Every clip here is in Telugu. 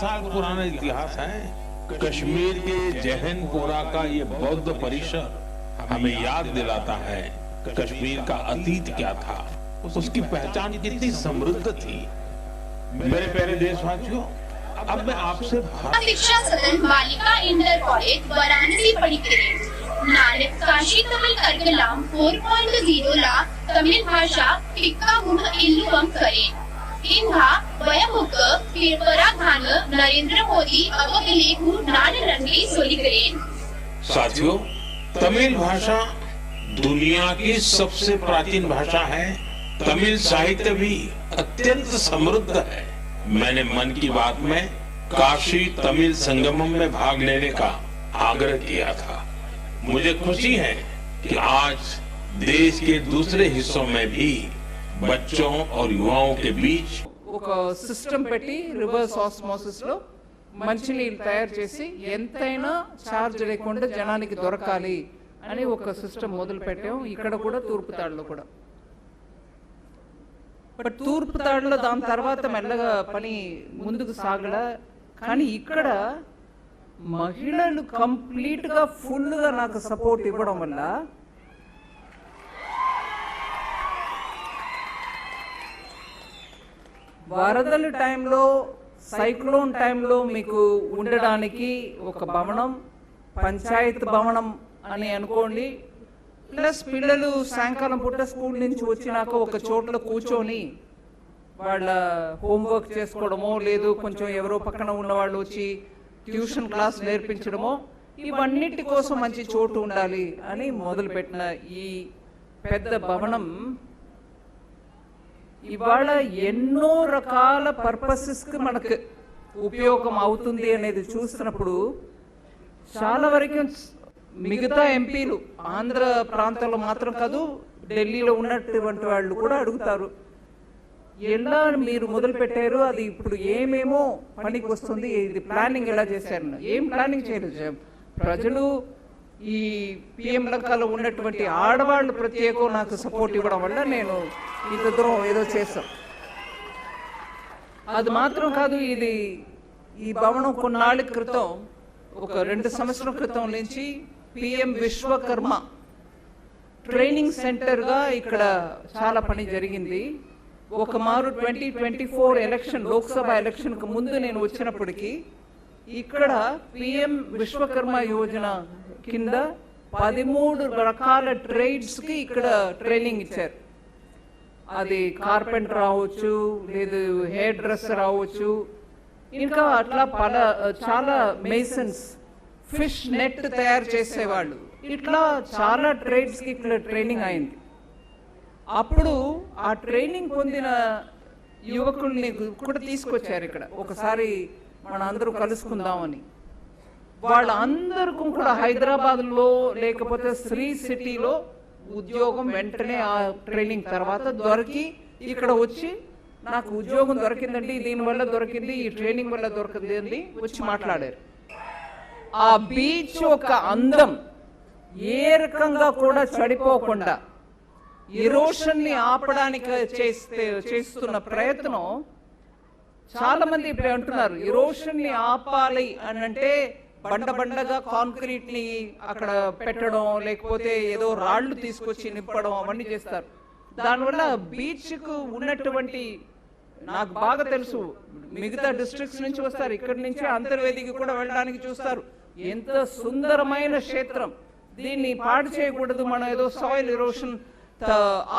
साल पुराना इतिहास है। कश्मीर के जहनपुरा का ये बौद्ध परिसर हमें याद दिलाता है कश्मीर का अतीत क्या था उसकी पहचान कितनी समृद्ध थी। मेरे प्यारे देशवासियों अब मैं आपसे शिक्षा सदन बालिका इंटर कॉलेज वाराणसी पडिकेरे नाळेत काशी तमिळ कर्कलाम फोर पॉइंट झिरो ला तमिळ भाषा टिक्का गुण इल्लुवम करेन ಇಂಥ ಭಯಮುಖ ಪರಾಧಾನ ನರೇಂದ್ರ ಮೋದಿ ಅವಗಲೇಕು ನಾಡಿನಲ್ಲಿ ಸೊಲಿಗರೇನ್ साथियों तमिल भाषा दुनिया की सबसे प्राचीन भाषा है तमिल साहित्य भी अत्यंत समृद्ध है मैंने मन की बात में काशी तमिल संगमम में भाग लेने का आग्रह किया था मुझे खुशी है कि आज देश के दूसरे हिस्सों में भी बच्चों और युवाओं के बीच ఒక సిస్టమ్ పెట్టి రివర్స్ ఆస్మోసిస్ లో మంచినీళ్ళు తయారు చేసి ఎంతైనా ఛార్జ్ లేకుండా జనానికి దొరకాలి అని ఒక సిస్టమ్ మొదలు పెట్టాం ఇక్కడ కూడా తూర్పు తాడులో కూడా బట్ తూర్పు తాడులో దాని తర్వాత మెల్లగా పని ముందుకు సాగల కానీ ఇక్కడ మహిళలు కంప్లీట్ గా ఫుల్ గా నాకు సపోర్ట్ ఇవ్వడం వల్ల వరదల టైంలో సైక్లోన్ టైంలో మీకు ఉండడానికి ఒక భవనం పంచాయత్ భవనం అని అనుకోండి. ప్లస్ పిల్లలు సాయంకాలం పూట స్కూల్ నుంచి వచ్చినాక ఒక చోట్ల కూర్చొని వాళ్ళ హోంవర్క్ చేసుకోవడమో లేదు కొంచెం ఎవరో పక్కన ఉన్న వాళ్ళు వచ్చి ట్యూషన్ క్లాస్ నేర్పించడమో ఇవన్నిటి కోసం మంచి చోటు ఉండాలి అని మొదలుపెట్టిన ఈ పెద్ద భవనం ఇవాళ ఎన్నో రకాల పర్పసెస్కి మనకు ఉపయోగం అవుతుంది అనేది చూసినప్పుడు చాలా వరకు మిగతా ఎంపీలు ఆంధ్ర ప్రాంతంలో మాత్రం కాదు ఢిల్లీలో ఉన్నటువంటి వాళ్ళు కూడా అడుగుతారు ఎలా మీరు మొదలు పెట్టారు? అది ఇప్పుడు ఏమేమో పనికి వస్తుంది? ఇది ప్లానింగ్ ఎలా చేశారు? ఏం ప్లానింగ్ చేయలేదు. ప్రజలు ఈ పిఎం లంకాలో ఉన్నటువంటి ఆడవాళ్ళు ప్రత్యేకం నాకు సపోర్ట్ ఇవ్వడం వల్ల నేను ఇంత దూరం ఏదో చేస్తాం అది మాత్రం కాదు ఇది ఈ భవనం కొన్నాళ్ళ క్రితం ఒక రెండు సంవత్సరం క్రితం నుంచి పిఎం విశ్వకర్మ ట్రైనింగ్ సెంటర్గా ఇక్కడ చాలా పని జరిగింది. ఒక మారు twenty twenty four election Lok Sabha ఎలక్షన్కు ముందు నేను వచ్చినప్పటికీ ఇక్కడ పిఎం విశ్వకర్మ యోజన కింద పదిమూడు రకాల ట్రేడ్స్కి ఇక్కడ ట్రైనింగ్ ఇచ్చారు. అది కార్పెంటర్ రావచ్చు లేదు హెయిర్ డ్రెస్ రావచ్చు. ఇంకా అట్లా పల చాలా మెయిసన్స్ ఫిష్ నెట్ తయారు చేసేవాళ్ళు. ఇట్లా చాలా ట్రేడ్స్కి ఇక్కడ ట్రైనింగ్ అయింది. అప్పుడు ఆ ట్రైనింగ్ పొందిన యువకుల్ని కూడా తీసుకొచ్చారు ఇక్కడ. ఒకసారి మన అందరూ కలుసుకుందామని. వాళ్ళందరికీ కూడా హైదరాబాద్లో లేకపోతే శ్రీ సిటీలో ఉద్యోగం వెంటనే ఆ ట్రైనింగ్ తర్వాత దొరికి ఇక్కడ వచ్చి నాకు ఉద్యోగం దొరికిందండి దీని వల్ల దొరికింది ఈ ట్రైనింగ్ వల్ల దొరికింది అని వచ్చి మాట్లాడారు. ఆ బీచ్ యొక్క అందం ఏ రకంగా కూడా చెడిపోకుండా ఎరోషన్ని ఆపడానికి చేస్తే చేస్తున్న ప్రయత్నం చాలా మంది ఇప్పుడు అంటున్నారు ఎరోషన్ని ఆపాలి అని అంటే బండ బండగా కాంక్రీట్ని అక్కడ పెట్టడం లేకపోతే ఏదో రాళ్ళు తీసుకొచ్చి నింపడం అవన్నీ చేస్తారు. దానివల్ల బీచ్కు ఉన్నటువంటి నాకు బాగా తెలుసు మిగతా డిస్ట్రిక్ట్స్ నుంచి వస్తారు ఇక్కడి నుంచి అంతర్వేదికి కూడా వెళ్ళడానికి చూస్తారు. ఎంత సుందరమైన క్షేత్రం. దీన్ని పాడు చేయకూడదు మనం ఏదో సాయిల్ ఎరోషన్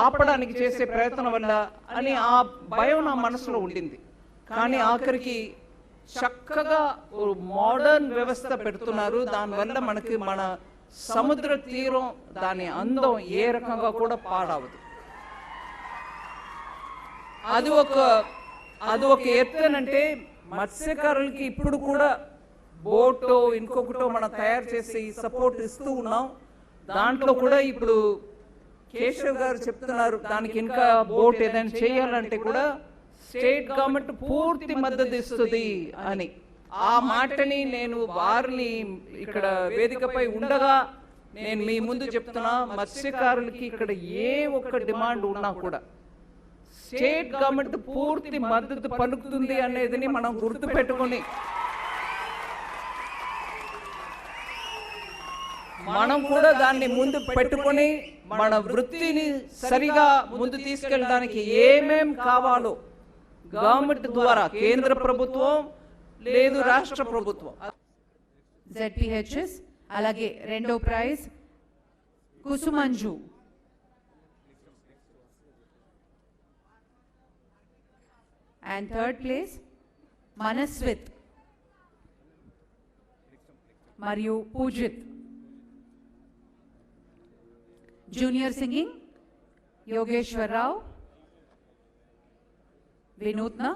ఆపడానికి చేసే ప్రయత్నం వల్ల అని ఆ భయం నా మనసులో ఉండింది. కానీ ఆఖరికి చక్కగా మోడర్న్ వ్యవస్థ పెడుతున్నారు. దానివల్ల మనకి మన సముద్ర తీరం దాని అందం ఏ రకంగా కూడా పాడవదు. అది ఒక అది ఒక ఎత్తనంటే మత్స్యకారులకి ఇప్పుడు కూడా బోటో ఇంకొకటో మనం తయారు చేసి సపోర్ట్ ఇస్తూ ఉన్నాం. దాంట్లో కూడా ఇప్పుడు కేశవ్ గారు చెప్తున్నారు దానికి ఇంకా బోట్ ఏదైనా చేయాలంటే కూడా స్టేట్ గవర్నమెంట్ పూర్తి మద్దతు ఇస్తుంది అని. ఆ మాటని నేను వారిని ఇక్కడ వేదికపై ఉండగా నేను మీ ముందు చెప్తున్నా మత్స్యకారులకి ఇక్కడ ఏ ఒక్క డిమాండ్ ఉన్నా కూడా. స్టేట్ గవర్నమెంట్ పూర్తి మద్దతు పలుకుతుంది అనేది మనం గుర్తుపెట్టుకొని మనం కూడా దాన్ని ముందు పెట్టుకొని మన వృత్తిని సరిగా ముందు తీసుకెళ్ళడానికి ఏమేం కావాలో గవర్నమెంట్ ద్వారా కేంద్ర ప్రభుత్వం లేదు రాష్ట్ర ప్రభుత్వం జెడ్పిహెచ్ఎస్ అలాగే రెండో prize Kusumanju and third place Manasvith మరియు పూజిత్ జూనియర్ సింగింగ్ యోగేశ్వరరావు विनूत्ना